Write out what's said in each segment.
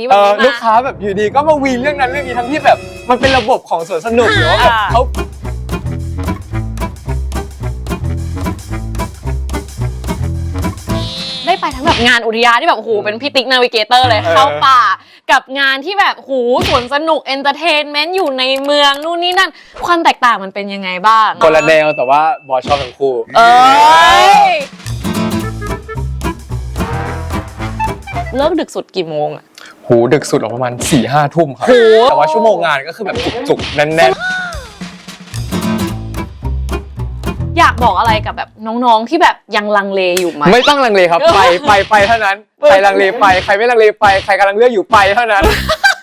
นี้เอวันอนี้ลูกมาค้าแบบอยู่ดีก็มาวีนเรื่องนั้นเรื่องนี้ทั้งที่แบบ มันเป็นระบบของสวนสนุกหรือว่าแบบอ่า เขาได้ไปทั้งแบบงานอุทยานที่แบบโอ้โหเป็นพี่ติ๊กนาวิเกเตอร์เลยเออ เข้าป่า กับงานที่แบบโหสวนสนุกเอนเตอร์เทนเมนต์อยู่ในเมืองนู่นนี่นั่น ความแตกต่างมันเป็นยังไงบ้างคนละแนวแต่ว่าบอสชอบทั้งคู่ เอ้ยเลิกดึกสุดกี่โมงอะ หูดึกสุดออกประมาณ4ี่ห้าทุ่มครับโหแต่ว่าชั่วโมงงานก็คือแบบจุกๆ แน่นอยากบอกอะไรกับแบบน้องๆที่แบบยังลังเลอยู่ไหม ๆ ไม่ต้องลังเลครับ ไปไปไปเท่านั้น ใครลังเลไป ใครไม่ลังเลไป ใครกำลังเลือกอยู่ไปเท่านั้นฮันแน่ก่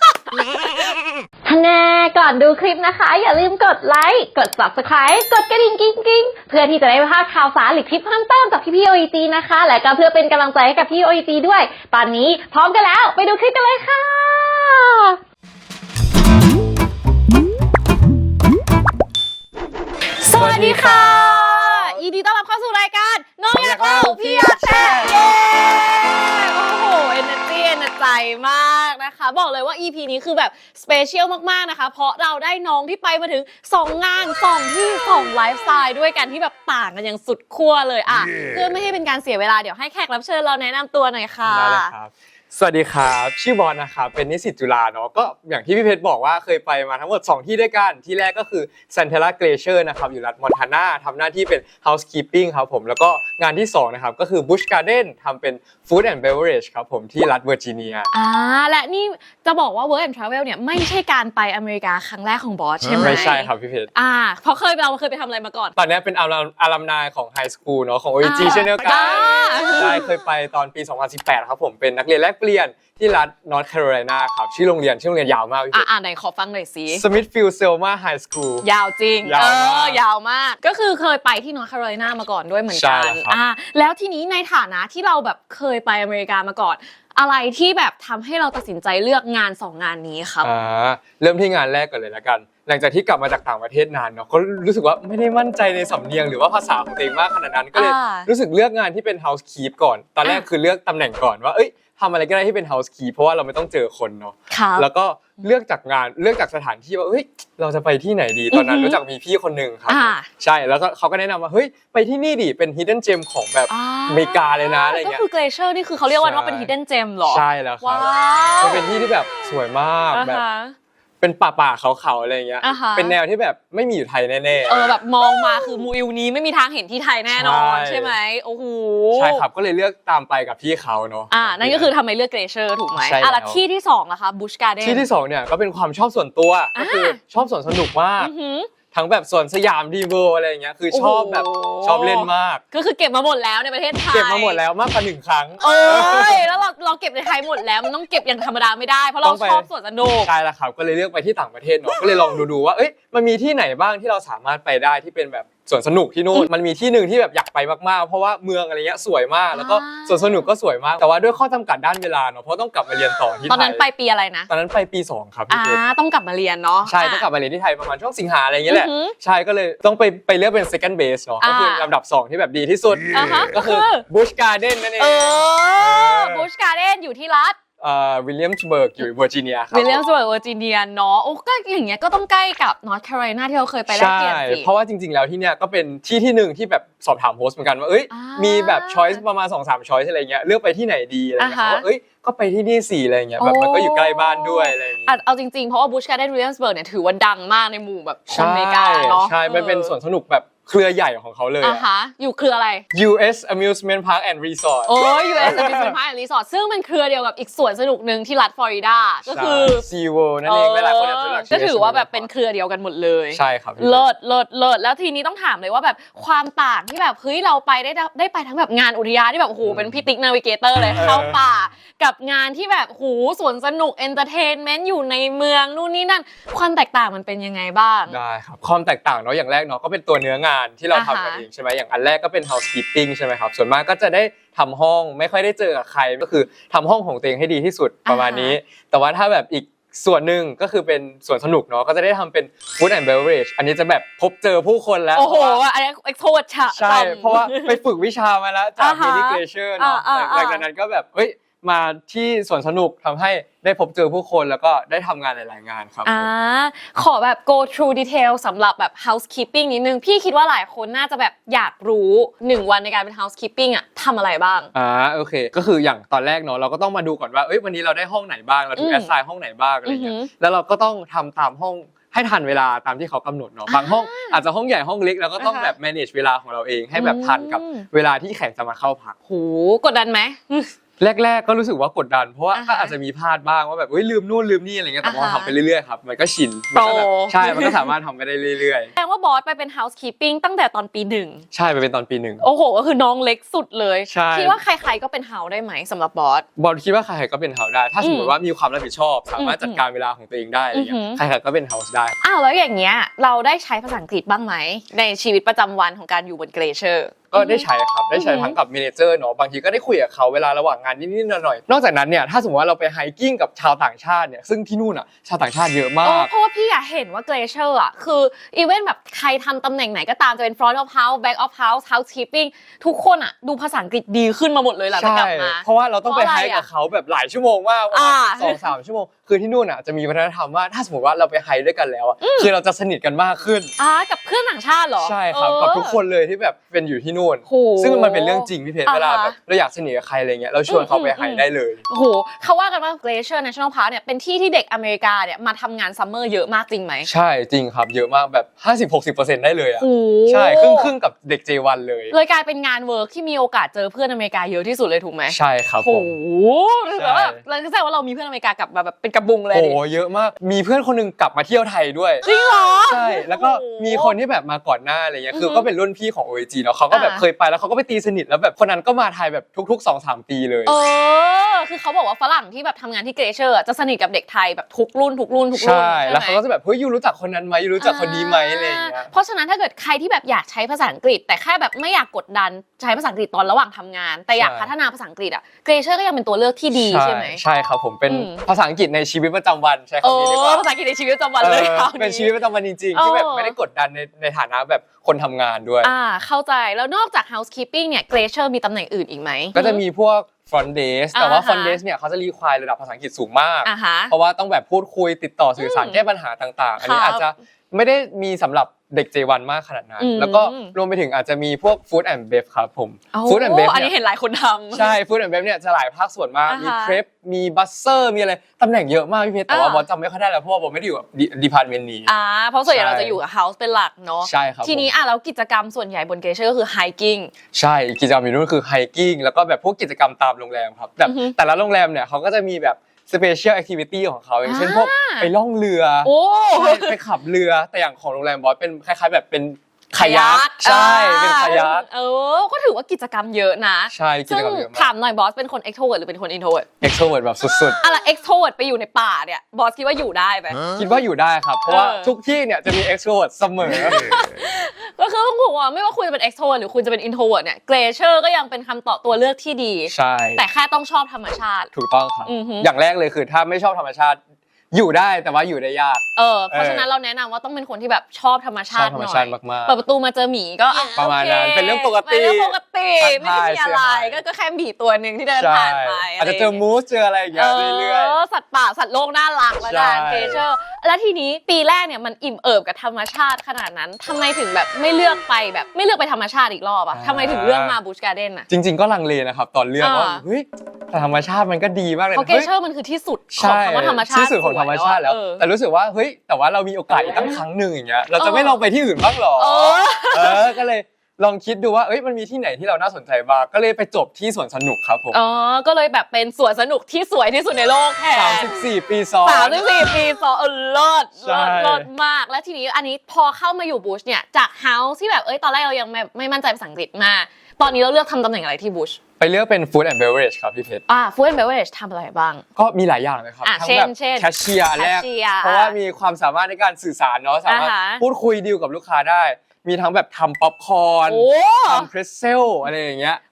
อนดูคลิปนะคะ อย่าลืมกดไลค์ กด subscribe กดกระดิ่งกิ๊งกิ๊งเพื่อที่จะได้ไม่พลาดข่าวสารหรือคลิปเพิ่มเติมจากพี่พี่โอจีนะคะ และก็เพื่อเป็นกำลังใจให้กับพี่โอจีด้วย ตอนนี้พร้อมกันแล้วไปดูคลิปกันเลยค่ะสวัสดีค่ะ ยินดีต้อนรับเข้าสู่รายการน้องอยากเล่าพี่อยากแชร์เย้โอ้โหเอเนอร์จีเอเนอร์ใจมากนะคะ บอกเลยว่า EP นี้คือแบบสเปเชียลมากๆนะคะ เพราะเราได้น้องที่ไปมาถึง 2 งาน2ที่2ไลฟ์สไตล์ด้วยกันที่แบบต่างกันอย่างสุดขั้วเลยอะ เพื่อไม่ให้เป็นการเสียเวลาเดี๋ยวให้แขกรับเชิญเราแนะนำตัวหน่อยค่ะ ได้เลยครับ สวัสดีครับชื่อบอลนะครับเป็นนิสิตจุฬาเนาะก็อย่างที่พี่เพชรบอกว่าเคยไปมาทั้งหมด 2 ที่ด้วยกัน ที่แรกก็คือ Santella Glacier นะครับอยู่รัฐมอนทานาทำหน้าที่เป็น housekeeping ครับผมแล้วก็งานที่ 2 นะครับ ก็คือ Busch Garden ทำเป็น food and beverage ครับผมที่รัฐเวอร์จิเนียอ่าและนี่จะบอกว่า Work and Travel เนี่ยไม่ใช่การไปอเมริกาครั้งแรกของบอสใช่ไหมไม่ใช่ครับพี่เพชรอ่าเพราะเคยเราเคยไปทำอะไรมาก่อน ตอนนี้เป็นอารัมอารัมนายของไฮสคูลเนาะของ OEG อ่าเช่นเดียวกันอ่าใช่เคยไปตอนปี 2018 ครับผมเป็นนักเรียนแลกเปลี่ยนที่รัฐนอร์ทแคโรไลนาครับ ชื่อโรงเรียนชื่อโรงเรียนยาวมากพี่อ่าอ่าไหนขอฟังหน่อยสิ สมิธฟิลด์เซลมาไฮสคูล ยาวจริง ยาวเอมากอยาวมาก ก็คือเคยไปที่นอร์ทแคโรไลนามาก่อนด้วยเหมือนใช่กันครับ อ่าแล้วทีนี้ในฐานะที่เราแบบเคยไปอเมริกามาก่อน อะไรที่แบบทำให้เราตัดสินใจเลือกงานสองงานนี้ครับ อ่าเริ่มที่งานแรกก่อนเลยละกัน หลังจากที่กลับมาจากต่างประเทศนานเนาะก็รู้สึกว่าไม่ได้มั่นใจในสำเนียงหรือว่าภาษาของตัวเองมากขนาดนั้นก็เลย อ่ารู้สึกเลือกงานที่เป็น housekeep ก่อน ตอนแรกอะ คือเลือกตำแหน่งก่อนว่า เอ้ย ทำอะไรก็ได้ที่เป็น housekeep เพราะว่าเราไม่ต้องเจอคนเนาะครับแล้วก็เลือกจากงานเลือกจากสถานที่ว่าเฮ้ยเราจะไปที่ไหนดีตอนนั้นอือฮึรู้จักมีพี่คนหนึ่งครับอ่าใช่แล้วก็เขาก็แนะนำว่าเฮ้ยไปที่นี่ดิเป็น hidden gem ของแบบอ่าอเมริกาเลยนะอะไรก็เงี้ยคือเกรเชอร์นี่คือเขาเรียกว่าใช่ว่าเป็น hidden gem เหรอใช่แล้วครัว้าบวมันเป็นที่ที่แบบสวยมากอ่าแบบฮะ เป็นป่าป่าๆเขาๆอะไรเงี้ย อ่าฮะ เป็นแนวที่แบบไม่มีอยู่ไทยแน่เออแบบมองมาคือมูอิวนี้ไม่มีทางเห็นที่ไทยแน่นอนใช่ ใช่ไหมโอ้โหๆใช่ครับก็เลยเลือกตามไปกับพี่เขาเนาะ อ่านั่นก็คือทำไมเลือกเกรเชอร์ถูกไหมใช่อะแล้แล้ววที่ที่สองล่ะคะบูชการ์เดนที่ที่สองเนี่ยก็เป็นความชอบส่วนตัว ก็คือชอบสวนสนุกมาก อือหือ ทั้งแบบสวนสยามดีเวอร์อะไรเงี้ยคือชอบแบบโอ้โห ชอบเล่นมาก ก็คือเก็บมาหมดแล้วในประเทศไทยเก็บมาหมดแล้วมากกว่าหนึ่งครั้ง เอ้ยแล้วเราเราเก็บในไทยหมดแล้วมันต้องเก็บอย่างธรรมดาไม่ได้เพราะเราต้องไป ชอบสวนสนุก ใช่แล้วครับก็เลยเลือกไปที่ต่างประเทศเนาะก็เลยลองดูดูๆว่าเอ้ยมันมีที่ไหนบ้างที่เราสามารถไปได้ที่เป็นแบบสวนสนุกที่นู่นมันมีที่หนึ่งที่แบบอยากไปมากๆ เพราะว่าเมืองอะไรเงี้ยสวยมาก แล้วก็อ่าสวนสนุกก็สวยมาก แต่ว่าด้วยข้อจำกัดด้านเวลาเนาะเพราะต้องกลับมาเรียนต่อที่ตอนไทนั้นยไปปีอะไรนะตอนนั้นไปปีสองครับพี่อ่าเพชรต้องกลับมาเรียนเนาะใช่ต้องกลับมาเรียนที่ไทยประมาณช่วงสิงหาอะไรอย่างเงี้ยแหละอือหือใช่ก็เลยต้องไปไปเลือกเป็น second base เนาะก็คืออ่าลำดับ2ที่แบบดีที่สุดอ่าฮะก็คือคือ Busch Garden นั่นเอง เอออบูชการ์เดนอยู่ที่รัฐเอ่อ วิลเลียมสเบิร์กอยู่เวอร์จิเนียครับวิลเลียมสเวิร์กเวอร์จิเนียเนาะโอ้ก็อย่างเงี้ยก็ต้องใกล้กับนอร์ทแคโรไลนาที่เราเคยไปแลกใช่เปลี่ยนสิเพราะว่าจริง ๆ แล้วที่เนี่ยก็เป็นที่ที่หนึ่งที่แบบสอบถามโฮสต์เหมือนกันว่าเอ้ยอ่ามีมีแบบช้อยส์ประมาณ2อสามช้อยส์อะไรเงี้ยเลือกไปที่ไหนดีอะไรเงี้ยอ่าฮะเขาว่าเอ้ยก็ไปที่นี่สี่อะไรเงี้ยแบบมันก็อยู่ใกล้บ้านด้วยอะไรอย่างเงี้ยอะเอาจริงๆเพราะว่าบูชการ์เดนวิลเลียมสเบิร์กเนี่ยถือว่าดังมากในหมู่แบบคนใช่อเมริกาเนาะใช่มันเป็นสวนสนุกแบบ เครือใหญ่ของเขาเลยอะอะ ฮะอยู่เครืออะไร US Amusement Park and Resort โอ้ย US Amusement Park and Resort ซึ่งเป็นเครือเดียวกับอีกสวนสนุกหนึ่งที่รัฐฟลอริดา ก็คือ ซีเวิลนั่นเองหลายๆคนอาจจะรู้จัก ก็ถือว่าแบบเป็นเครือเดียวกันหมดเลยใช่ครับเลิศเลิศเลิศแล้วทีนี้ต้องถามเลยว่าแบบความต่างที่แบบเฮ้ยเราไปได้ได้ไปทั้งแบบงานอุทยานที่แบบโอ้โหเป็นพี่ติ๊กนาวิเกเตอร์เลยเข้าป่า กับงานที่แบบโหสวนสนุกเอนเตอร์เทนเมนต์อยู่ในเมืองนู่นนี่นั่น ความแตกต่างมันเป็นยังไงบ้าง ได้ครับความแตกต่างเนาะอย่างแรกเนาะก็เป็นตัวเนื้องานที่เราอ่าทำฮะกันเองใช่ไหมอย่างอันแรกก็เป็น housekeeping ใช่ไหมครับ ส่วนมากก็จะได้ทำห้องไม่ค่อยได้เจอกับใครก็คือทำห้องของตัวเองให้ดีที่สุดประมาณนี้ แต่ว่าถ้าแบบอีกส่วนหนึ่งก็คือเป็นส่วนสนุกเนาะก็จะได้ทำเป็น food and beverage อันนี้จะแบบพบเจอผู้คนแล้ว โอ้โหเพราะว่าอันนี้เอ็กโทดฉะใช่เพราะว่าไปฝึกวิชามาแล้วจากอ่าฮะ Mini Glacier เนาะอ่าอ่า หลังจากนั้นก็แบบเฮ้ย มาที่สวนสนุกทำให้ได้พบเจอผู้คนแล้วก็ได้ทำงานหลายๆงานครับผม อ่าขอแบบ go through detail สำหรับแบบ housekeeping นิดนึง พี่คิดว่าหลายคนน่าจะแบบอยากรู้หนึ่งวันในการเป็น housekeeping อะทำอะไรบ้าง อ่าโอเค ก็คืออย่างตอนแรกเนาะเราก็ต้องมาดูก่อนว่าเอ้ยวันนี้เราได้ห้องไหนบ้างเราถูอืกมแอสไซน์ห้องไหนบ้างอะไรเงี้ยอือหือแล้วเราก็ต้องทำตามห้องให้ทันเวลาตามที่เขากำหนดเนาะบางห้องอาจจะห้องใหญ่ห้องเล็กแล้วก็ต้องอ่าฮะแบบ manage เวลาของเราเองให้แบบทันกับอืม เวลาที่แขกจะมาเข้าพักโหกดดันไหม แรก ๆ ก็รู้สึกว่ากดดัน เพราะว่าอ่าฮะก็อาจจะมีพลาดบ้างว่าแบบเฮ้ยลืมนู่นลืมนี่อะไรเงี้ยแต่พออ่าฮะทำไปเรื่อยๆครับมันก็ชินมันก็แบบโปร ใช่มันก็สามารถทำไปได้เรื่อยแสดงว่าบอสไปเป็น housekeeping ตั้งแต่ตอนปีหนึ่ง ๆ ใช่ไปเป็นตอนปีหนึ่ง โอ้โห ก็คือน้องเล็กสุดเลย ใช่ คิดว่าใครๆก็เป็นเฮาได้ไหมสำหรับบอส บอลคิดว่าใครๆก็เป็นเฮาได้ ถ้าสมมอืติมว่ามีความรับผิดชอบ สามารถอืมจัดการเวลาของตัวเองได้อะไรเงี้อืยอหือ ใครๆก็เป็นเฮาส์ได้ อ้าวแล้วอย่างเงี้ย เราได้ใช้ภาษาอังกฤษบ้างไหม ในชีวิตประจำวันของการอยู่บนเกรเชอร์ ก็ได้ใช้ครับได้ใช้อือหือทั้งกับเมเนเจอร์เนาะบางทีก็ได้คุยกับเขาเวลาระหว่างงานนิดๆหน่อยๆนอกจากนั้นเนี่ยถ้าสมมติว่าเราไปไฮกิ้งกับชาวต่างชาติเนี่ยซึ่งที่นู่นอะชาวต่างชาติเยอะมาเออกเพราะว่าพี่อะเห็นว่าเกรเชอร์อะคืออีเวนต์แบบใครทำตำแหน่งไหนก็ตามจะเป็น front of house back of house housekeeping ทุกคนอะดูภาษาอังกฤษดีขึ้นมาหมดเลยหลังจากกลับมาเพราะว่าเราต้องไปเพราะไฮอะไรอะกับเขาแบบหลายชั่วโมงมากว่าอ่าสองสามชั่วโมงคือที่นู่นอะจะมีวัฒนธรรมว่าถ้าสมมติว่าเราไปไฮด้วยกันแล้วอะคือเราจะสนิทกันมากขึ้นอ่ากับเพื่อนต่างชาติเหรอใช่ครับเออกับทุกคนเลยที่แบบเป็นอยู่ที่นู่นโหซึ่งมันเป็นเรื่องจริงพี่เพชรอ่าฮะเวลาแบบเราอยากสนิทกับใครอะไรเงี้ยเราชวนเขาไปไฮอืมอืมได้เลย โอ้โหเขาว่ากันว่า Glacier National Park เนี่ยเป็นที่ที่เด็กอเมริกาเนี่ยมาทำงานซัมเมอร์เยอะมากจริงไหมใช่จริงครับเยอะมากแบบ 50-60%ได้เลยอะโอ้โหใช่ครึ่งครึ่งๆกับเด็ก J1 เลย เลยกลายเป็นงานเวิร์กที่มีโอกาสเจอเพื่อนอเมริกาเยอะที่สุดเลยถูกไหมใช่ครับผโอ้มโหถือว่าแบบเราแสดงว่าเรามีเพื่อนอเมริกากลับมาแบบเป็นกระบุงเลยโอ้ดิ โหเยอะมากมีเพื่อนคนหนึงกลับมาเที่ยวไทยด้วย จริงเหรอ ใช่ แล้วก็โอ้โหมีคนที่แบบมาก่อนหน้าอะไรเงี้ย คืออฮึก็เป็นรุ่นพี่ของ OAG เนาะเขาก็แบบอ่าเคยไปแล้วเขาก็ไปตีสนิทแล้วแบบคนนั้นก็มาไทยแบบทุกๆ2-3ปีเลยเออคือเขาบอกว่าฝรั่งที่แบบทำงานที่เกรเชอร์จะสนิทกับเด็กไทยแบบทุกรุ่นทุกรุ่นทุกรุ่นใช่ไหม แล้วเขาก็จะแบบเฮ้ยยูรู้จักคนนั้นไหมยูรู้จักคนนี้ไหมอะไรอย่างเงี้ย เพราะฉะนั้นถ้าเกิดใครที่แบบอยากใช้ภาษาอังกฤษ แต่แค่แบบไม่อยากกดดันใช้ภาษาอังกฤษตอนระหว่างทำงาน แต่อยากใช่ พัฒนาภาษาอังกฤษอะเกรเชอร์ก็ยังเป็นตัวเลือกที่ดีใช่ไหม ใช่ครับผมเป็นอืม ภาษาอังกฤษในชีวิตประจำวันใช้โอ้คำนี้ดีกว่าภาษาอังกฤษในชีวิตประจำวันเลยเออคราว เป็นชีวิตประจำวันจริงๆที่แบบเออ ไม่ได้กดดันในในฐานะแบบคนทำงานด้วย อ่า เข้าใจแล้วนอกจาก housekeeping เนี่ยเกรเชอร์มีตำแหน่งอื่นอีกไหม ก็จะมีพวก front desk แต่ว่าอ่าฮะ front desk เนี่ยเขาจะรีควายระดับภาษาอังกฤษสูงมากอ่าฮะเพราะว่าต้องแบบพูดคุยติดต่อสื่อสารอืมแก้ปัญหาต่าง ๆ อันนี้ครับอาจจะไม่ได้มีสำหรับ เด็ก J1 มากขนาดนั้นอืมแล้วก็รวมไปถึงอาจจะมีพวก food and bev ครับผมโอ้ food and bev อันนี้เนี่ยเห็นหลายคนทำใช่ food and bev เนี่ยจะหลายภาคส่วนมากอ่าฮะมี prep มีบัสเซอร์มีอะไรตำแหน่งเยอะมากพี่เพชรแต่ว่าอ่าบอสจำไม่ค่อยได้แล้วเพราะว่าบอสไม่ได้อยู่กับดีพาร์ตเมนต์นี้อ่าเพราะส่วนใหญ่ใช่เราจะอยู่กับ house เป็นหลักเนาะใช่ครับทีนี้ผมอะแล้วกิจกรรมส่วนใหญ่บนเกรเชอร์ก็คือ hiking ใช่กิจกรรมอยู่นู่นคือไฮกิ้งแล้วก็แบบพวกกิจกรรมตามโรงแรมครับแบบอือฮึแต่ละโรงแรมเนี่ยเขาก็จะมีแบบ special activity ของเขาอย่างเช่นพวกอ่าไปล่องเรือโอ้ใช่ไปขับเรือแต่อย่างของโรงแรมบอสเป็นคล้ายๆแบบเป็น คายักใช่อ่าเป็นคายักเออ ก็ถือว่ากิจกรรมเยอะนะ ใช่กิจซึ่งกรรมเยอะมาถากมหน่อยบอสเป็นคน extrovert หรือเป็นคน introvert extrovert แบบสุดอะไร extrovert ไปอยู่ในป่าเนี่ยบอสคิดว่าอยู่ได้ไหมๆคิดว่าอยู่ได้ครับ เพราะว่าเออทุกที่เนี่ยจะมี extrovert เสมอ ก็คือต้องบอกว่าไม่ว่าคุณจะเป็น extrovert หรือคุณจะเป็น introvert เนี่ย glacier ก็ยังเป็นคำตอบตัวเลือกที่ดี ใช่ แต่แค่ต้องชอบธรรมชาติ ถูกต้องครับอือฮึอย่างแรกเลยคือถ้าไม่ชอบธรรมชาติ อยู่ได้แต่ว่าอยู่ได้ยาก เออเพราะฉะนั้นเราแนะนำว่าต้องเป็นคนที่แบบชอบธรรมชชาอบติธรหรมน่อชาติยมากเปิดประตูมาเจอหมีก็อ่ประมาณนั้นโคเป็นเรื่องปกติเป็นเรื่องปกติทัไม่กได้ทายมีอะไรเสียหายก็ก็แค่หมีตัวหนึ่งที่เดินๆใช่ผ่านไปอาจจะเจอมูสเจออะไรอย่างเงี้ยเรื่อย อสัตว์ป่าสัตว์โลกน่ารักแล้วกันใช่เกเชอร์แล้วทีนี้ปีแรกเนี่ยมันอิ่มเอิบกับธรรมชาติขนาดนั้นทำไมถึงแบบไม่เลือกไปแบบไม่เลือกไปธรรมชาติอีกรอบอะทำไมถึงเลือกมาบูชการ์เด้นอะๆ จริง ๆ ก็ลังเลนะครับ ตอนเลือกอ่าว่า เฮ้ยแต่ธรรมชาติมันก็ดีมากเลยเพราะนะเกฮ้ยเชอร์มันคือที่สุดขอใช่งคำว่าธรรมชาติ ที่สุดของธรรมชาติแล้ว เออ แต่รู้สึกว่าเฮ้ยแต่ว่าเรามีโอกาสอีกตั้งครั้งหนึ่งอย่างเงี้ยเราจะไม่ลองไปที่อื่นบ้างหรอ เออ เออ ก็เลยลองคิดดูว่าเอ้ยมันมีที่ไหนที่เราน่าสนใจบ้างก็เลยไปจบที่สวนสนุกครับผมอ๋อ ก็เลยแบบเป็นสวนสนุกที่สวยที่สุดในโลกแทน 34 ปีซ้อน สามสิบสี่ปีสองเออเลิศใช่ เลิศเลิศมาก และทีนี้อันนี้พอเข้ามาอยู่บูชเนี่ย จากเฮาส์ที่แบบ เอ้ย ตอนแรกเรายังไม่ไม่มั่นใจภาษาอังกฤษมาก ตอนนี้เราเลือกทำตำแหน่งอะไรที่บูช ไปเลือกเป็น Food and Beverage ครับพี่เพชร อ่าฟู้ดแอนด์เบเวอร์ทำอะไรบ้าง ก็มีหลายอย่างเลยครับ อะทั้งเช่นแบบเช่นแคชเชียร์อันแรก แคชเชียร์เพราะว่าอะมีความสามารถในการสื่อสารเนาะสามารถอ่าฮะ พูดคุยดีลกับลูกค้าได้ มีทั้งแบบทำป๊อปคอร์นโอ้ ทำเพรสเซลอะไรอย่างเงี้ยโหโห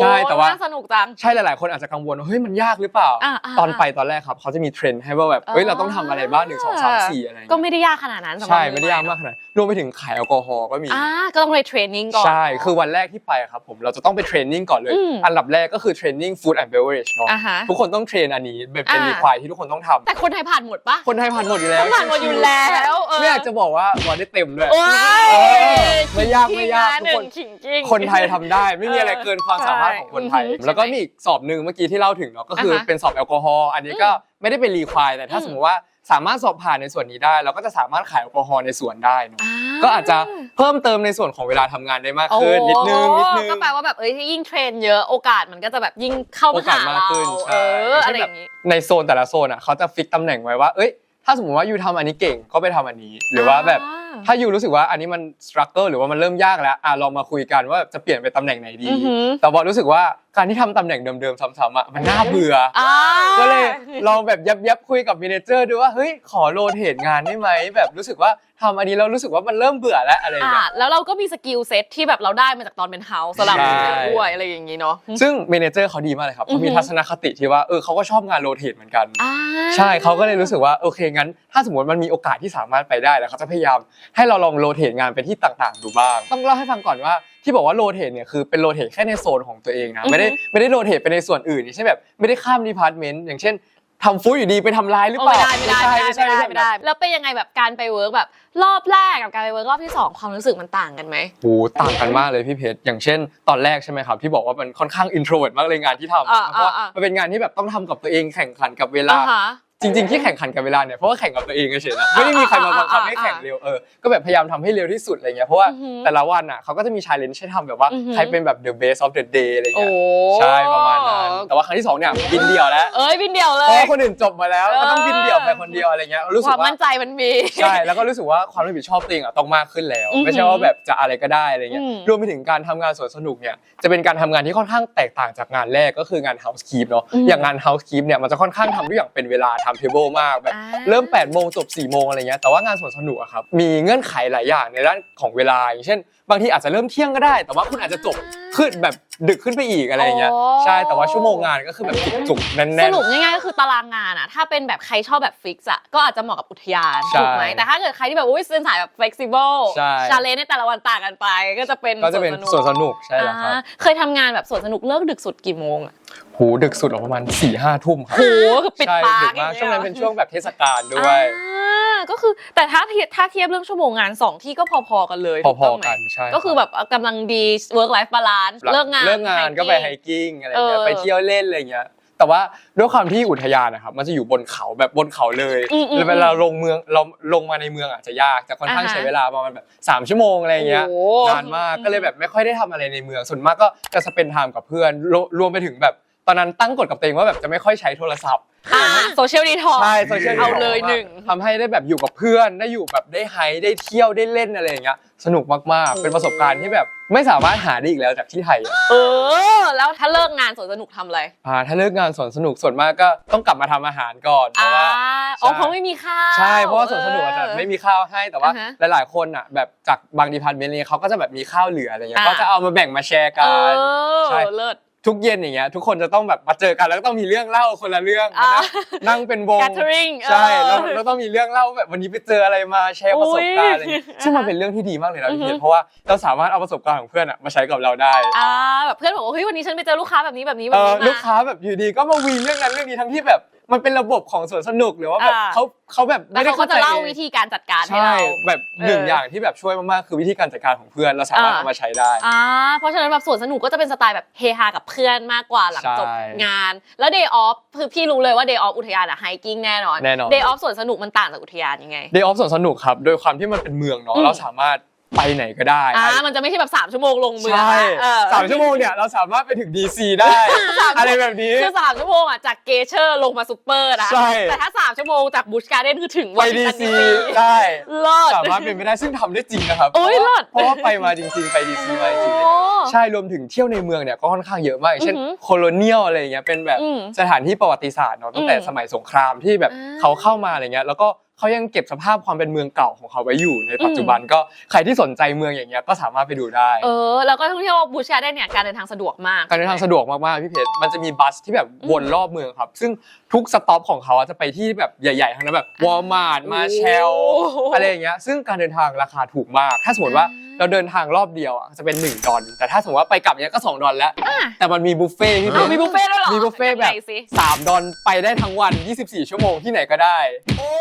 ใช่แต่ว่า น่สนุกจัง ใช่หลาย ๆ คนอาจจะกังวลว่าเฮ้ยมันยากหรือเปล่า อ่าอ่าตอนไปตอนแรกครับเขาจะมีเทรนให้ว่าแบบเฮ้ยเราต้องทำอะไรบ้างหนึ่งสองสามสี่อะไรอย่างก็เงี้ยไม่ได้ยากขนาดนั้นสำหรับใช่ไม่ได้ยากมากขนาดนั้นรวมไปถึงขายแอลกอฮอล์ก็มี อ่าก็ต้องไปเทรนนิ่งก่อน ใช่ คือวันแรกที่ไปอะครับผม เราจะต้องไปเทรนนิ่งก่อนเลย อืม อันดับแรกก็คือเทรนนิ่งฟู้ดแอนด์เบเวอร์เรจเนาะ อ่าฮะ ทุกคนต้องเทรนอันนี้แบบเป็นอ่า รีควายที่ทุกคนต้องทำ แต่คนไทยผ่านหมดปะคนไทยผ่านหมดอยู่แล้วผ่านหมดอยู่แล้วเออไม่อยากจะบอกว่าวันได้เต็มด้วยโอ้ยเออไม่ยากไม่ยากขิงนะทุกคนหงขิงจริง คนไทยทำได้ ไม่มีอะไรเกินความสามารถของคนไทยใช่แล้วก็มีอีกสอบหนึ่งเมื่อกี้ที่เล่าถึงเนาะก็คืออาฮะเป็นสอบแอลกอฮอล์อันนี้ก็ไม่ได้เป็นรีควายแต่ถ้าอืมสมมติว่าสามารถสอบผ่านในส่วนนี้ได้ เราก็จะสามารถขายแอลกอฮอล์ในส่วนได้เนาะอ่าก็อาจจะเพิ่มเติมในส่วนของเวลาทำงานได้มากขึ้นนิดนึงนิดนึงก็แปลว่าแบบเอ้ยที่ยิ่งเทรนเยอะโอกาสมันก็จะแบบยิ่งเข้าโอมาากสมากกาเราขึ้นเอใช่อเช่อะไรนอแบบย่างนี้ในโซนแต่ละโซนอะเขาจะฟิกตำแหน่งไว้ว่าเอ้ยถ้าสมมติว่ายูทำอันนี้เก่งก็ไปทำอันนี้ หรือว่าแบบ อ่าถ้ายูรู้สึกว่าอันนี้มันสครัลเกิลหรือว่ามันเริ่มยากแล้วอะลองมาคุยกันว่าจะเปลี่ยนไปตำแหน่งไหนดี อือหือ แต่บอกรู้สึกว่าการที่ทำตำแหน่งเดิมๆซ้ำๆอะมันน่าเบื่อ อ่าก็เลยลองแบบยับยับๆคุยกับม a นเจอร์ดูว่าเฮ้ยขอโรเทตงานได้ไหมแบบรู้สึกว่าทำอันนี้แล้วรู้สึกว่ามันเริ่มเบื่อแล้วอะไรอย่างอ่าเงี้ย แล้วเราก็มีสกิลเซ็ตที่แบบเราได้มาจากตอนเป็นเฮาส์สลับใช่ ด้วยอะไรอย่างนี้เนาะ ซึ่งเมเนเจอร์เขาดีมากเลยครับเขามีอือหือทัศนคติที่ว่าเออเขาก็ชอบงานโรเทตเหมือนกัน อ่า ใช่เขาก็เลยรู้สึกว่าโอเคงั้น ถ้าสมมติมันมีโอกาสที่สามารถไปได้แล้วเขาจะพยายามให้เราลองโรเทตงานไปที่ต่างๆ ดูบ้าง ต้องเล่าให้ฟังก่อนว่า ที่บอกว่าโรเทตเนี่ยคือเป็นโรเทตแค่ในโซนของตัวเองนะไม่ได้ไม่ได้โรเทตไปในส่วนอื่นอย่างเช่นแบบไม่ได้ข้ามดีพาร์ตเมนต์อย่างเช่นทำฟู้ดอยู่ดีไปทำลายหรือโอ้เปล่าไม่ได้ไม่ได้ไม่ได้ไม่ได้ไม่ได้แบบแล้วเป็นยังไงแบบการไปเวิร์กแบบรอบแรกกับการไปเวิร์กรอบที่สองความรู้สึกมันต่างกันไหมโอ้ต่างกันมากเลยพี่เพชรอย่างเช่น ตอนแรกใช่ไหมครับที่บอกว่ามันค่อนข้างอินโทรเวิร์ดมากเลยงานที่ทำอ่าเพราะว่าอ่าอ่ามัมันเป็นงานที่แบบต้องทำกับตัวเองแข่งขันกับเวลาอ่าฮะ จริงๆที่แข่งขันกับเวลาเนี่ยเพราะว่าแข่งกับตัวเองเฉยๆนะไม่ได้มีใครมาบังคับให้แข่งเร็วเออก็แบบพยายามทำให้เร็วที่สุดอะไรเงี้ยเพราะว่าอือหือแต่ละวันอะเขาก็จะมีชาเลนจ์ให้ทำแบบว่าอือหือใครเป็นแบบ the best of the day อะไรโอ้เงี้ยใช่ประมาณนั้นแต่ว่าครั้งที่สองเนี่ยบินเดี่ยวแล้วเอ้ยบินเดียวเลเพราะยว่าคนอื่นจบมาแล้วเออก็ต้องบินเดี่ยวไปคนเดียวอะไรเงี้ยรู้คสึวากมว่ามั่นใจมันมีใช่แล้วก็รู้สึกว่าความรับผิดชอบตัวเองอะต้องมากขึ้นแล้วอือหือไม่ใช่ว่าแบบจะอะไรก็ได้อะไรเงี้ยอืมรวมไปถึงการทำงานสวนสนุกเนี่ยจะเป็นการทำงานที่ค่อนข้างแตกต่างจากงานแรกก็คืองาน housekeep เนาะอืมอย่างงาน housekeep เนี่ยมันจะค่อนข้างทำทุกอย่างเป็นเวลา time table มากแบบ อ่า เริ่ม8โมงจบ4โมงอะไรเงี้ยแต่ว่างานสวนสนุกอะครับมีเงื่อนไขหลายอย่างในด้านของเวลา อย่างเช่น บางทีอาจจะเริ่มเที่ยงก็ได้ แต่ว่าคุณอาจจะจบขึ้นแบบดึกขึ้นไปอีกอะไรเงี้ยโอ้ใช่แต่ว่าชั่วโมงงานก็คือแบบจุกๆแน่นๆสรุปง่ายๆก็คือตารางงานอะถ้าเป็นแบบใครชอบแบบฟิกซ์อะก็อาจจะเหมาะกับอุทยานใช่ถูกไหมแต่ถ้าเกิดใครที่แบบอุ้ยเป็นสายแบบ flexible ใช่ ชาเลนจ์ในแต่ละวันต่างกันไป ก็จะเป็นก็จะเป็นสวนสนุกใช่แล้วครับ อ่าเคยทำงานแบบสวนสนุกเลิกดึกสุดกี่โมงอะโหดึกสุดออกประมาณ4ี่ห้าทุ่มครับโหคือปิดใช่ปาดึร์กกมากอย่างช่วงงี้ยนั้นเป็นช่วงแบบเทศกาลด้วย อ่าก็คือแต่ถ้าเทียบถ้าเทียบเรื่องชั่วโมงงานสองที่ก็พอๆกันเลยพถูต้องไหมๆกันใช่ก็คือแบบกำลังดี work life balance เลิกงาน เลิกงานก็ไปไฮ hiking กิ้งอะไรเงี้ยเออ ไปเที่ยวเล่นอะไรเงี้ยแต่ว่าด้วยความที่อุทยานนะครับมันจะอยู่บนเขาแบบบนเขาเลยอืมอืม แล้วเวลาลงเมืองเราลงมาในเมืองอาจจะยากจะค่อนข้างอ่าฮะใช้เวลาประมาณแบบสามชั่วโมงอะไรเงี้ยโอ้โหนานมากก็เลยแบบไม่ค่อยได้ทำอะไรในเมืองส่วนมากก็จะสเปนไทม์กับเพื่อนรวรวมไปถึงแบบต อนนั้นตั้งกฎกับตัวเองว่าแบบจะไม่ค่อยใช้โทรศัพท์อ่าโซเชียลดีท็อกใช่โซเชียลเอาเลยหนึ่ง ทำให้ได้แบบอยู่กับเพื่อนได้อยู่แบบได้ไฮได้เที่ยวได้เล่นอะไรอย่างเงี้ยสนุกมากๆ เป็นประสบการณ์ที่แบบไม่สามารถหาได้อีกแล้วจากที่ไทยเออ แล้วถ้าเลิกงานสวนสนุกทำอะไรอ่าถ้าเลิกงานสวนสนุกส่วนมากก็ต้องกลับมาทำอาหารก่อนเพอ่าราะว่า อ๋อใช่ เพราะไม่มีข้าว ใช่เพราะว่าสวนสนุกอาจจะไม่มีข้าวให้แต่ว่าอ่าฮะหลายๆคนอะแบบจากบางดีพาร์ตเมนต์เนี่ยเขาก็จะแบบมีข้าวเหลืออะไรเงี้ยอ่า ก็จะเอามาแบ่งมาแชร์เอกันอใช่ เลิศ ทุกเย็นอย่างเงี้ยทุกคนจะต้องแบบมาเจอกันแล้วก็ต้องมีเรื่องเล่าคนละเรื่องอ่านั่งเป็นวง gathering ใช่เออแล้วแล้วต้องมีเรื่องเล่าแบบวันนี้ไปเจออะไรมาแชร์ประสบการณ์อะไรเงี้ยอุ๊ยซึ่งมันเป็นเรื่องที่ดีมากเลยนะอือพี่ฮึเพียรเพราะว่าเราสามารถเอาประสบการณ์ของเพื่อนอะมาใช้กับเราได้อ่าแบบเพื่อนบอกว่าเฮ้ยวันนี้ฉันไปเจอลูกค้าแบบนี้แบบนี้แบเอบอนี้มาลูกค้าแบบอยู่ดีก็มาวีนเรื่องนั้นเรื่องนี้ทั้งที่แบบ มันเป็นระบบของสวนสนุกหรือว่าแบบอ่า เขาเขาแบบแล้วไม่ได้เขาก็เข้าใจจะเล่าวิธีการจัดการให้ใช่เรา แบบหนึ่งเออออย่างที่แบบช่วยมากๆคือวิธีการจัดการของเพื่อนเราสามารถอ่า เอามาใช้ได้ อ่าเพราะฉะนั้นแบบสวนสนุกก็จะเป็นสไตล์แบบเฮฮากับเพื่อนมากกว่าหลังจบใช่งาน แล้ว day off คือพี่รู้เลยว่า day off อุทยานอะไฮกิ้งแน่นอนแน่นอน day off สวนสนุกมันต่างจากอุทยานยังไง เดย์ออฟสวนสนุกครับ โดยความที่มันเป็นเมืองเนาะอืมเราสามารถ ไปไหนก็ได้อ่ามันจะไม่ใช่แบบสามชั่วโมงลงเมืองใช่เออสามชั่วโมงเนี่ยเราสามารถไปถึงดีซีได้ อะไรแบบนี้ คือสามชั่วโมงอะจากเกเชอร์ลงมาซูเปอร์นะ ใช่ แต่ถ้าสามชั่วโมงจากบูชการ์เด้นคือถึงไปวอดีชิงตันซีดีได้เลิศ สามารถเป็นไปได้ซึ่งทำได้จริงนะครับโอ้ยเพราะว่าเลิศ เพราะว่าไปมาจริง ๆ ไปดีซีมาจริงโอ้ๆใช่รวมถึงเที่ยวในเมืองเนี่ยก็ค่อนข้างเยอะมากอย่างเช่นอือหือโคโลเนียลอะไรอย่างเงี้ยเป็นแบบอืมสถานที่ประวัติศาสตร์เนาะตั้งแต่อืมสมัยสงครามที่แบบอ่าเขาเข้ามาอะไรเงี้ยแล้วก็ เขายังเก็บสภาพความเป็นเมืองเก่าของเขาไว้อยู่ในปัจจุบันก็ใครที่สนใจเมืองอย่างเงี้ยก็สามารถไปดูได้ เออ แล้วก็ท่องเที่ยวบูชาได้เนี่ยการเดินทางสะดวกมาก การเดินทางสะดวกมากๆพี่เพชรมันจะมีบัสที่แบบวนรอบเมืองครับ ซึ่ง ทุกสต็อปของเขาอะจะไปที่แบบใหญ่ๆทั้งนั้นแบบวอลมาร์ทมาเชลโอ้โหอะไรอย่างเงี้ยซึ่งการเดินทางราคาถูกมาก ถ้าสมมติว่าอ่าเราเดินทางรอบเดียวอะจะเป็น 1 ดอลแต่ถ้าสมมติว่าไปกลับเนี้ยก็ 2 ดอลแล้วอะแต่มันมีบุฟเฟ่ต์พี่เพอ้าวชรมีบุฟเฟ่ต์ด้วยเหรอมีบุฟเฟ่ต์แบบยังไงสิ 3 ดอลไปได้ทั้งวัน 24 ชั่วโมงที่ไหนก็ได้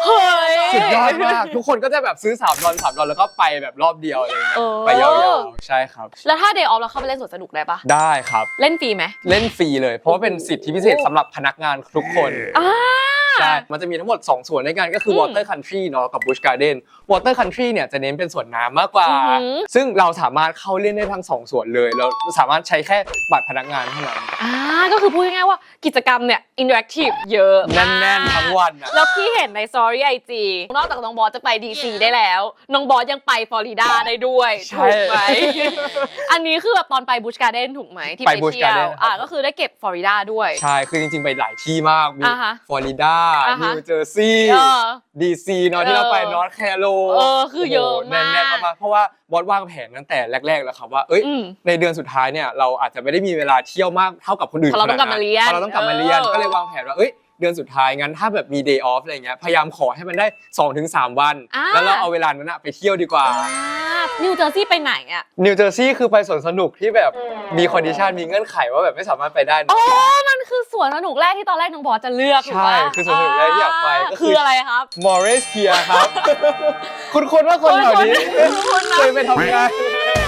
เฮ้ย สุดยอดมาก ทุกคนก็จะแบบซื้อ 3 ดอล3ดอลแล้วก็ไปแบบรอบเดียวอะไรเงี้ยเออ ไปยาวๆใช่ครับ แล้วถ้าเดย์ออฟเราเข้าไปเล่นสวนสนุกได้ปะได้ครับ เล่นฟรีไหม เล่นฟรีเลย เพราะว่าเป็นสิทธิพิเศษสำหรับพนักงานทุกคนอ่า ใช่ มันจะมีทั้งหมด 2 ส่วนในกันก็คือม Water Country เนาะกับ Busch Garden Water Country เนี่ยจะเน้นเป็นส่วนน้ำมากกว่าอือหือซึ่งเราสามารถเข้าเล่นได้ทั้ง 2 ส่วนเลย เราสามารถใช้แค่บัตรพนักงานเท่านั้นอ่าก็คือพูดง่ายๆว่ากิจกรรมเนี่ยอินเ r อร์แอคทีฟเยอะแมากน่นๆทั้งวันอะแล้วพี่เห็นใน Story IG นอกจากน้องบอสจะไปดีซีได้แล้ว น้องบอสยังไปฟลอริดาได้ด้วยใช่ถูกไหมอันนี้คือแบบตอนไปบูชการ์เดนถูกไหมที่ไปไป Busch เที่ยว Garden อ่าก็คือได้เก็บฟลอริดาด้วย ใช่ คือจริงๆ ไปหลายที่มาก มีอ่าฮะฟลอริดาอ่าฮะนิวเจอร์ซีย์เออดีซีเนาะที่เราไปนอร์ทแคโรเออคือเยอะมาก แน่นๆมากๆเพราะว่าบอสวางแผนตั้งแต่แรก ๆ แล้วครับว่าเอ้ย อืม ในเดือนสุดท้ายเนี่ยเราอาจจะไม่ได้มีเวลาเที่ยวมากเท่ากับคนอื่นเพราะเราต้องกลับมาเรียนเพราะเราต้องกลับมาเรียนเออก็เลยวางแผนว่าเอ้ย เดือนสุดท้ายงั้นถ้าแบบมี day off อะไรเงี้ยพยายามขอให้มันได้ 2-3 วัน อ่า แล้วเราเอาเวลานั้นอะไปเที่ยวดีกว่า นิวเจอร์ซีย์ไปไหนอะ นิวเจอร์ซีย์คือไปสวนสนุกที่แบบมีคอนดิชันมีเงื่อนไขว่าแบบไม่สามารถไปได้นะ อ๋อ มันคือสวนสนุกแรกที่ตอนแรกน้องบอสจะเลือกถูกใช่ปะคือสวนสนุกแรกที่อยากไปก็คือ คืออะไรครับ มอร์เรสเพียครับ คุณคนว่าคนแถวนี้คุ้นๆนะ เคยไปทำงานถ้าใค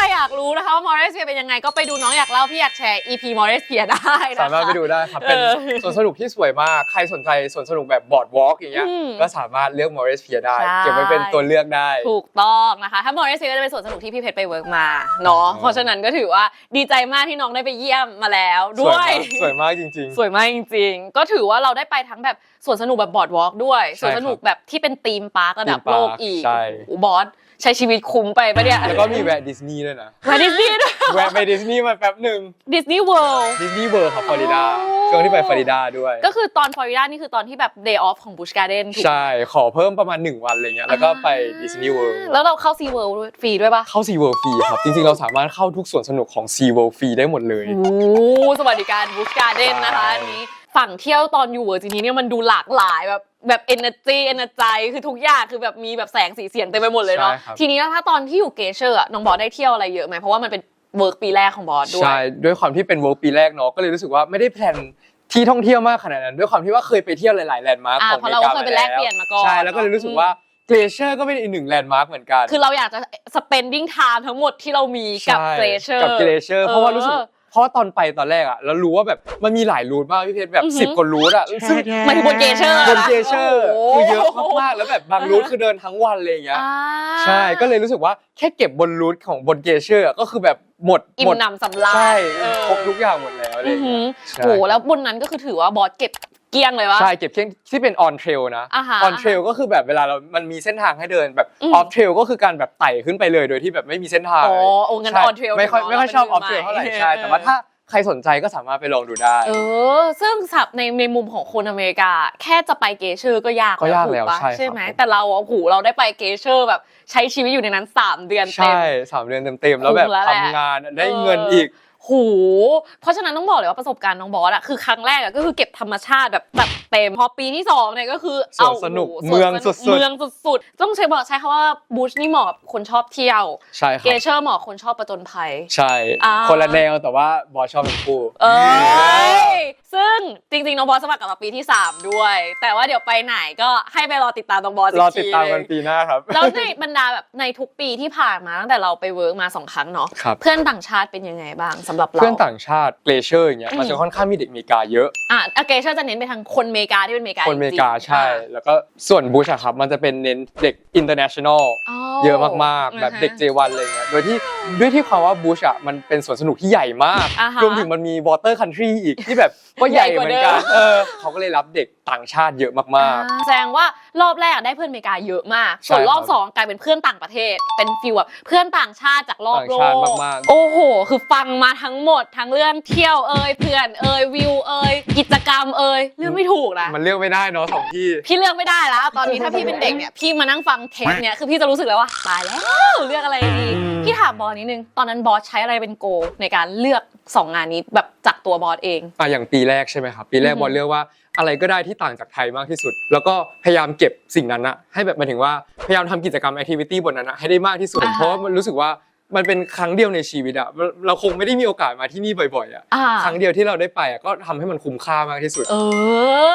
รอยากรู้นะคะว่ามอร์เรสเพียเป็นยังไงก็ไปดูน้องอยากเล่าพี่อยากแชร์ EP มอร์เรสเพียได้นะคะ สามารถไปดูได้ครับ เป็นเออสวนสนุกที่สวยมาก ใครสนใจสวนสนุกแบบบอร์ดวอล์กอย่างเงี้ย อืมก็สามารถเลือกมอร์เรสเพียได้ ใช่ เก็บไว้เป็นตัวเลือกได้ ถูกต้องนะคะ ถ้ามอร์เรสเพียก็จะเป็นสวนสนุกที่พี่เพชรไปเวิร์กมาเนาะอ๋อเพราะฉะนั้นก็ถือว่าดีใจมากที่น้องได้ไปเยี่ยมมาแล้วด้วยสวยมากสวยมากจริง สวยมากจริงๆ ก็ถือว่าเราได้ไปทั้งแบบสวนสนุกแบบบอร์ดวอล์กด้วย ใช่สวนสนุกแบบที่เป็นธีมปาร์กระดับธีมปาร์คโลกอีกใช่ โอ้บอส ใช้ชีวิตคุ้มไปปะเนี่ยๆแล้วก็มีแวะดิสนีย์ด้วยนะแวะดิสนีย์ด้วยแวะไปดิสนีย์มาแป๊บหนึ่งดิสนีย์เวิลด์ดิสนีย์เวิร์ครับฟลอริดาโอ้ช่วงที่ไปฟลอริดาด้วย ก็คือตอนฟลอริดานี่คือตอนที่แบบ day off ของบูชการ์เดนถูกไหมใช่ ขอเพิ่มประมาณ 1 วันอะไรเงี้ยแล้วก็ไปดิสนีย์เวิร์แล้วเราเข้าซีเวิลด์ฟรีด้วยปะเข้าซีเวิร์ฟรีครับ จริงๆ เราสามารถเข้าทุกสวนสนุกของซีเวิร์ฟรีได้หมดเลยโอ้สวัสดิการบูชการ์เดนนะคะใช่อันนี้ฝั่งเที่ยวตอนอยู่เวอร์จิเนียเนี่ยมันดูหลากหลายแบบ แบบ energy energy คือทุกอย่างคือแบบมีแบบแสงสีเสียงเต็มไปหมดเลยเนาะใช่ครับ ทีนี้ถ้าตอนที่อยู่เกเชอร์อะน้องบอสได้เที่ยวอะไรเยอะไหมเพราะว่ามันเป็นเวิร์กปีแรกของบอสด้วย ใช่ด้วยความที่เป็นเวิร์ปีแรกเนาะก็เลยรู้สึกว่าไม่ได้แพลนที่ท่องเที่ยวมากขนาดนั้น ด้วยความที่ว่าเคยไปเที่ยวหลายๆแลนด์มาร์คอ่าของเพราะเราก็เคยไปแลกเปลี่ยนมาก่อนใช่แล้วก็เลยรู้สึกว่าเกลเชอร์ก็เป็นอีกหนึ่งแลนด์มาร์คเหมือนกันคือเราอยากจะ spending time ทั้งหมดที่เรามีกับใช่เกเชอร์ กับเกลเชอร์เพราะว่ารู้สึก เพราะว่าตอนไปตอนแรกอะเรารู้ว่าแบบมันมีหลายรูทมากพี่เพชรแบบอือหือสิบกว่ารูทอะซึ่งหมายถึงบนเกเชอร์บนเกเชอร์โคือเยอะมากๆแล้วแบบบางรูทคือเดินทั้งวันเลยอย่างเงี้ยอ่าใช่ก็เลยรู้สึกว่าแค่เก็บบนรูทของบนเกเชอร์อะก็คือแบบหมดอิ่หมมดหนำสำราญใช่เออครบทุกอย่างหมดแล้วอะไรออือย่างหือเงี้ยใช่ โหแล้วบนนั้นก็คือถือว่าบอสเก็บ เกลี้ยงเลยวะ ใช่เก็บเที่ยงที่เป็นออนเทรลนะอ่าฮะออนเทรลก็คือแบบเวลาเรา มันมีเส้นทางให้เดินแบบอืมออฟเทรลก็คือการแบบไต่ขึ้นไปเลยโดยที่แบบไม่มีเส้นทางอ๋อโอ้งั้นใช่ on trail ไม่ค่อยเนอะไม่ค่อยชอบอเราอเป็นมือฟเทรลเท่าไหร่ใหม่ใช่เออแต่ว่าถ้าใครสนใจก็สามารถไปลองดูได้ เออ ซึ่งสับในในมุมของคนอเมริกา แค่จะไปเกเชอร์ก็ยากก็ยากแล้วถูปะใช่ครับ ใช่ไหมแต่เราอะโอ้โหเราได้ไปเกเชอร์แบบใช้ชีวิตอยู่ในนั้น 3 เดือนเต็ม ใช่สามเดือนเต็มๆแล้วแบบคุ้มแล้วแหละทำงานได้เงินอีกโหเพราะฉะนั้นต้องบอกเลยว่าประสบการณ์น้องบอสอะคือครั้งแรกอะก็คือเก็บธรรมชาติแบบแบบเต็มพอปีที่สองเนี่ยก็คือเอาสวนสนุกโโหเมืองสุดๆ เมืองสุดๆ ต้องใช้บอกใช้คำว่าบูชนี่เหมาะกับคนชอบเที่ยว ใช่คเกรับ เชอร์เหมาะกับคนชอบประจนภัย ใช่ อ่า คนละแนวแต่ว่าบอสชอบเป็นคู่ เอ้ย ซึ่งจริงๆ น้องบอสสมัครกลับมาปีที่ 3 ด้วย แต่ว่าเดี๋ยวไปไหนก็ให้ไปรอติดตามน้องบอสอีกรอติดตามกันทีปีหน้าครับ แล้วในบรรดาแบบในทุกปีที่ผ่านมาตั้งแต่เราไปเวิร์กมาสองครั้งเนาะครับเพื่อนต่างชาติเป็นยังไงบ้างสำหรับเรา เพื่อนต่างชาติเกรเชอร์อย่างเงี้ยอืมมันจะค่อนข้างมีเด็กอเมริกาเยอะอะอเกเชอร์จะเน้นไปทางคนอเมริกาที่เป็นอเมริกาคนอเมริกาจงๆใช่อะแล้วก็ส่วนบูชอะครับมันจะเป็นเน้นเด็ก international อ๋อเยอะมากๆแบบเด็กอ่าฮะ J1 อะไรเงี้ยโดยที่ด้วยที่ความว่าบูชอะมันเป็นสวนสนุกที่ใหญ่มากอ่าฮะรวมถึงมันมี water country อีกที่แบบก็ใหญ่เหมือนใหญ่กกัว่าเดินมเออเขาก็เลยรับเด็กต่างชาติเยอะมากอ่าแสดงว่ารอบแรกได้เพื่อนอเมริกาเยอะมากใช่ส่วนรอบครับสองกลายเป็นเพื่อนต่างประเทศ เป็นฟิลแบบเพื่อนต่างชาติจากรอบโลต่างกชาติมากๆ โอ้โห คือฟังมาทั้งหมดทั้งเรื่องเที่ยวเอ่ยเพื่อนเอ่ยวิวเอ่ยกิจกรรมเอ่ยเรื่องไม่ถูกนะ ๆ มันเลือกไม่ได้เนาะสองที่ พี่เลือกไม่ได้แล้ว ตอนนี้ถ้าพี่เป็นเด็กเนี่ยพี่มานั่งฟังเทปเนี่ยคือพี่จะรู้สึกแล้วว่าตายแล้วเลือกอะไรดีอืมพี่ถามบอสนิดนึง ตอนนั้นบอสใช้อะไรเป็นโกลในการเลือก สองงานนี้แบบจากตัวบอสเอง อะอย่างปีแรกใช่ไหมครับปีแรกอือฮึ บอลเลือกว่าอะไรก็ได้ที่ต่างจากไทยมากที่สุด แล้วก็พยายามเก็บสิ่งนั้นอะให้แบบหมายถึงว่าพยายามทำกิจกรรมแอคทิวิตี้บนนั้นอะให้ได้มากที่สุดอ่าฮะเพราะว่ามันรู้สึกว่ามันเป็นครั้งเดียวในชีวิตอะเราเราคงไม่ได้มีโอกาสมาที่นี่บ่อยๆอะอ่าครั้งเดียวที่เราได้ไปอะก็ทำให้มันคุ้มค่ามากที่สุด เอ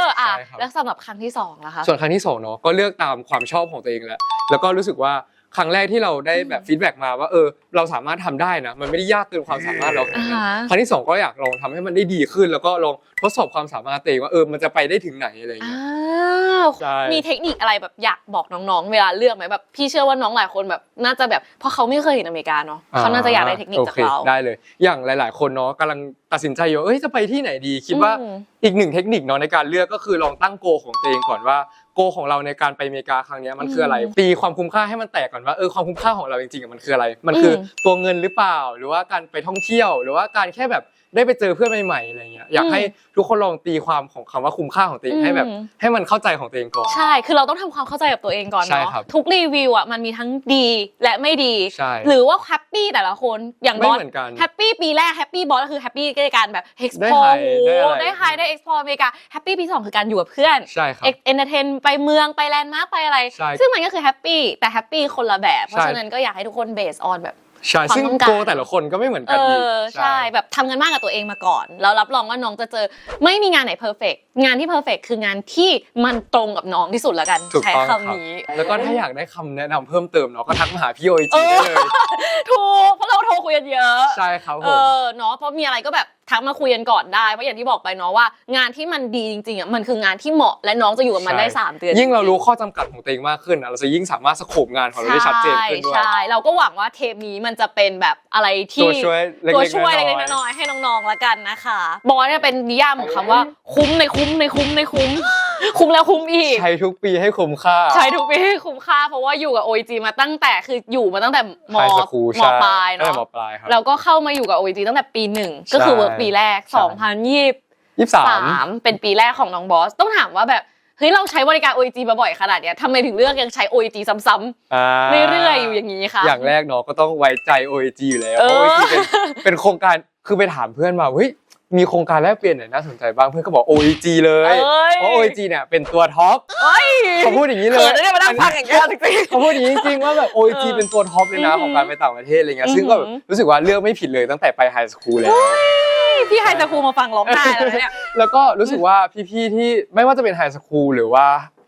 ออะใช่ครับ แล้วสำหรับครั้งที่สองล่ะคะ ส่วนครั้งที่สองเนาะก็เลือกตามความชอบของตัวเองแหละแล้วก็รู้สึกว่า ครั้งแรกที่เราได้แบบฟีดแบ็กมาว่าเออเราสามารถทำได้นะ มันไม่ได้ยากเกินความสามารถเราขนาอ่าดนั้นฮะ ครั้งที่สองก็อยากลองทำให้มันได้ดีขึ้น แล้วก็ลองทดสอบความสามารถตัวเองว่าเออมันจะไปได้ถึงไหนอะไรอย่างเงี้ย อ้าวใช่ มีเทคนิคอะไรแบบอยากบอกน้องๆ เวลาเลือกไหมแบบพี่เชื่อว่าน้องหลายคนแบบน่าจะแบบเพราะเขาไม่เคยเห็นอเมริกาเนาะเขาน่าจะอยากได้เทคนิคโอจากเคเราได้เลย อย่างหลาย ๆ คนเนาะกำลัง ตัดสินใจอยู่เอ้ยจะไปที่ไหนดี คิดว่าอืมอีกหนึ่งเทคนิคเนาะในการเลือกก็คือลองตั้งโกของตัวเองก่อนว่าโกของเราในการไปอเมริกาครั้งเนี้ยมันคืออะไรอืมตีความคุ้มค่าให้มันแตกก่อนว่าเออความคุ้มค่าของเราจริงๆอะมันคืออะไร มันคืออมตัวเงินหรือเปล่า หรือว่าการไปท่องเที่ยว หรือว่าการแค่แบบ ได้ไปเจอเพื่อนใหม่ๆอะไรเงี้ยอยากให้ทุกคนลองตีความของคำว่าคุ้มค่าของตัวเองให้แบบอืมให้มันเข้าใจของตัวเองก่อน ใช่ คือเราต้องทำความเข้าใจกับตัวเองก่อนใช่เนาะครับทุกรีวิวอะมันมีทั้งดีและไม่ดี ใช่หรือว่าแฮปปี้แต่ละคนอย่างไม่บอสเหมือนกันแฮปปี้ปีแรกแฮปปี้บอสก็คือแฮปปี้ในการแบบได้ explore ไฮได้อะไรได้ไฮได้ explore อเมริกาแฮปปี้ปีสองคือการอยู่กับเพื่อน ใช่ครับ เอนเตอร์เทนไปเมืองไปแลนด์มาร์คไปอะไร ใช่ซึ่งมันก็คือแฮปปี้แต่แฮปปี้คนละแบบ เพราะใช่ฉะนั้นก็อยากให้ทุกคนเบสออนแบบ ใช่ความซึ่งต้องการโกแต่ละคนก็ไม่เหมือนเอกันอีก อใช่แบบทำกันมากกับตัวเองมาก่อน แล้วรับรองว่าน้องจะเจอไม่มีงานไหนเพอร์เฟกงานที่เพอร์เฟกคืองานที่มันตรงกับน้องที่สุดแล้วกันถูกใช้ต้องครับคำนี้แล้วก็ถ้าอยากได้คำแนะนำเพิ่มเติมเนาะก็ทักมาหาพี่โอจเอได้อเลย ถูกเพราะเราโทรคุยกันเยอะ ใช่ครับผเอม อเนาะเพราะมีอะไรก็แบบทักมาคุยกันก่อนได้เพราะอย่างที่บอกไปเนาะว่า งานที่มันดีจริงๆอะมันคืองานที่เหมาะและน้องจะอยู่กับมันใช่ได้สามเดือนยิ่งเรารู้ข้อจำกัดของตัวเองมากขึ้นอะเราจะยิ่งสามารถสโคปงานของเราได้ชัดเจนขึ้นด้วยใช่ใช่เราก็หวังว่าเทปนี้มันจะเป็นแบบอะไรที่ตัวช่วยเล็กตัวๆช่วยน้เล็กอยๆน้อยๆให้น้องๆละกันนะคะ บอสเนี่ยเป็นนิยามของคำว่าคุ้มในคุ้มในคุ้มในคุ้ม คุ้มแล้วคุ้มอีกๆใช้ทุกปีให้คุ้มค่า ใช้ทุกปีให้คุ้มค่า เพราะว่าอยู่กับ OEG มาตั้งแต่คืออยู่มาตั้งแต่มไฮสคูลมใช่ปลายตั้งแต่เนาะมปลายครับ แล้วก็เข้ามาอยู่กับ OEG ตั้งแต่ปีหนึ่งก็คือใช่เวิร์กปีแรกใช่ 2023 ยี่สิบสาม เป็นปีแรกของน้องบอส ต้องถามว่าแบบเฮ้ยเราใช้บริการ OEG มาบ่อยขนาดเนี้ยทำไมถึงเลือกยังใช้ OEG ซ้ำอ่าๆเรื่อยๆอยู่อย่างนี้ค่ะอย่างแรกเนาะก็ต้องไว้ใจ OAG อยู่แล้วเอเพอราะ OAG เป็นเป็นโครงการคือไปถามเพื่อนมาเฮ้ย มีโครงการแลกเปลี่ยนไหนน่าสนใจบ้างเพื่อนก็บอก OAG เลยเอ้ย เพราะ OAG เนี่ยเป็นตัวท็อปเอ้ยเขาพูดอย่างนี้เลยเขินนะเนี่ยมานั่งฟังอย่างเงี้ยจริง เขาพูดอย่างนี้จริงๆว่าแบบ OAG เออเป็นตัวท็อปเลยนะ อือหือของการไปต่างประเทศอะไรเงี้ยอือหือซึ่งก็แบบรู้สึกว่าเลือกไม่ผิดเลยตั้งแต่ไปไฮสคูลแล้ว ๆพี่ไฮจะครูมาฟังร้องไห้แล้วนะเนี่ย แล้วก็รู้สึกว่าพี่ๆที่ไม่ว่าจะเป็นไฮสคูลหรือว่า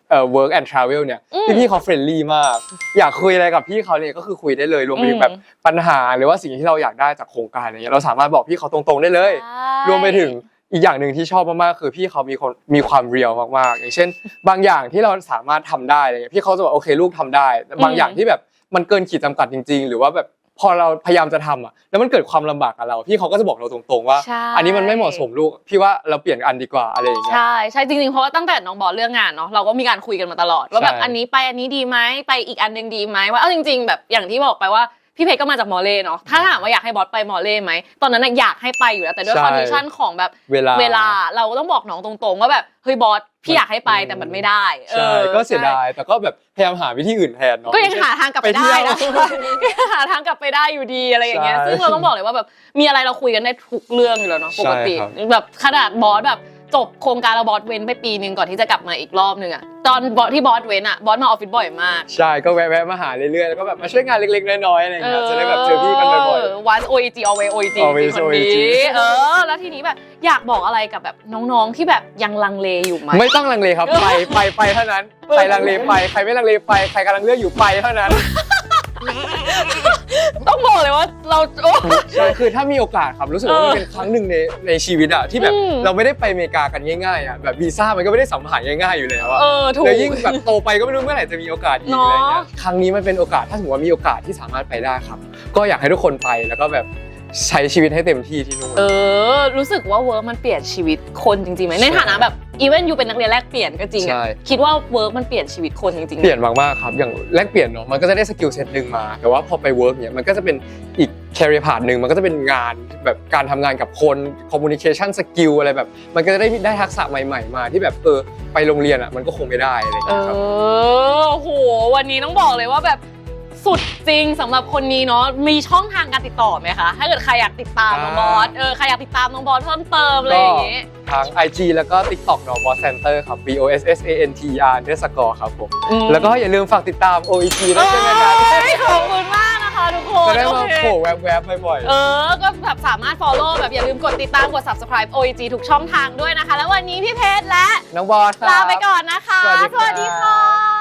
เอ่อ work and travel เนี่ยอืมพี่ๆเขาเฟรนลี่มาก อยากคุยอะไรกับพี่เขาเนี่ยก็คือคุยได้เลยรวมไปถึอืงมแบบปัญหาหรือว่าสิ่งที่เราอยากได้จากโครงการอะไรเงี้ยเราสามารถบอกพี่เขาตรงๆได้เลยใช่รวมไปถึงอีกอย่างหนึ่งที่ชอบมากๆคือพี่เขามีคนมีความเรียลมากๆ อย่างเช่น บางอย่างที่เราสามารถทำได้อะไรเงี้ยพี่เขาจะบอกโอเคลูกทำได้แต่บางอย่างที่แบบมันเกินขีดจำกัดจริง ๆ หรือว่าแบบ พอเราพยายามจะทำอะแล้วมันเกิดความลำบากกับเรา พี่เขาก็จะบอกเราตรงๆว่า ใช่ อันนี้มันไม่เหมาะสมลูก พี่ว่าเราเปลี่ยนอันดีกว่าอะไรอย่างเงี้ย ใช่ใช่จริงๆเพราะว่าตั้งแต่น้องบอสเรื่องงานเนาะเราก็มีการคุยกันมาตลอดว่าแบบใช่ อันนี้ไปอันนี้ดีไหมไปอีกอันหนึงดีไหมว่าเอาจริง ๆ แบบอย่างที่บอกไปว่า พี่เพชรก็มาจากมอเล่เนาะถ้าถามว่าอยากให้บอสไปมอเล่ไหมตอนนั้นน่ะอยากให้ไปอยู่แล้วแต่ด้วยใช่คอนดิชันของแบบเวลาเวลา เราก็ต้องบอกน้องตรงๆว่าแบบเฮ้ยบอสพี่อยากให้ไปแต่มันไม่ได้เอใช่อก็เสียดายแต่ก็แบบพยายามหาวิธีอื่นแทนเนาะ ก็ยังหาทางกลับไปได้นะ ไปเที่ยวก็ยังหาทางกลับไปได้อยู่ดีอะไรอย่างเงี้ยใช่ซึ่งเราต้องบอกเลยว่าแบบมีอะไรเราคุยกันได้ทุกเรื่องอยู่แล้วเนาะปกติใช่ครับ แบบขนาดบอสแบบ จบโครงการเราบอสเว้นไปปีหนึ่งก่อนที่จะกลับมาอีกรอบหนึ่งอะตอนบอสที่บอสเว้นอะบอสมาออฟฟิศบ่อยมากใช่ก็แวะๆมาหาเรื่อยๆแล้วก็แบบมาช่วยงานเล็กๆน้อยๆอะไรอย่างเงี้ยจะได้แบบเจอพี่กันบ่อยวัน OEG always OEG จ Always ริงๆคนนี้ OEG เออแล้วทีนี้แบบอยากบอกอะไรกับแบบน้องๆที่แบบยังลังเลอยู่ไหมๆไม่ต้องลังเลครับไปไปไปเท่านั้นใครลังเลไปใครไม่ลังเลไปใครกำลังเลือกอยู่ไปเท่านั้น ต้องบอกเลยว่าเราโอ้ ใช่คือถ้ามีโอกาสครับรู้สึกว่าเออมันเป็นครั้งหนึ่งในในชีวิตอะที่แบบอืม เราไม่ได้ไปอเมริกากันง่ายๆอะแบบวีซ่ามันก็ไม่ได้สัมผัสง่ายๆอยู่แล้วอะเออถูก แล้วยิ่งแบบโตไปก็ไม่รู้เมื่อไหร่จะมีโอกาสอีกเนาะอะไรเงี้ยครั้งนี้มันเป็นโอกาสถ้าสมมติว่ามีโอกาสที่สามารถไปได้ครับ ก็อยากให้ทุกคนไปแล้วก็แบบ ใช้ชีวิตให้เต็มที่ที่นู่น เออ รู้สึกว่าเวิร์กมันเปลี่ยนชีวิตคนจริงๆไหมในฐานะแบบอีเวนต์ยูเป็นนักเรียนแลกเปลี่ยนก็จริงใช่ อะคิดว่าเวิร์กมันเปลี่ยนชีวิตคนจริงๆไหม เปลี่ยนมากๆครับ อย่างแลกเปลี่ยนเนาะมันก็จะได้สกิลเซ็ตหนึ่งมา แต่ว่าพอไปเวิร์กเนี่ยมันก็จะเป็นอีกแคริเอร์พาร์ทหนึ่งมันก็จะเป็นงานแบบการทำงานกับคนคอมมูนิเคชันสกิลอะไรแบบ มันก็จะได้ได้ทักษะใหม่ๆมาที่แบบเออไปโรงเรียนอะมันก็คงไม่ได้อะไรอย่างเอเงี้ยครับ อโห วันนี้ต้องบอกเลยว่าแบบ สุดจริงสำหรับคนนี้เนาะมีช่องทางการติดต่อไหมคะถ้าเกิดใครอยากติดตามน้องบอสเออใครอยากติดตามน้องบอสเพิ่มเติมอะไรอย่างงี้ ทาง IG แล้วก็ TikTok เนาะ Boss Center ครับ B O S S A N T E R underscore ครับผม อืม แล้วก็อย่าลืมฝากติดตาม OET ด้วยใช่ไหมครับเอ้ยขอบคุณมากนะคะทุกคนจะได้มาโอเคโผล่แวบๆบ่อยๆเออ ก็แบบสามารถ follow แบบอย่าลืมกดติดตามกด subscribe OEG ทุกช่องทางด้วยนะคะ แล้ววันนี้พี่เพชรและน้องบอสครับ ลาไปก่อนนะคะ สวัสดีครับ สวัสดีค่ะ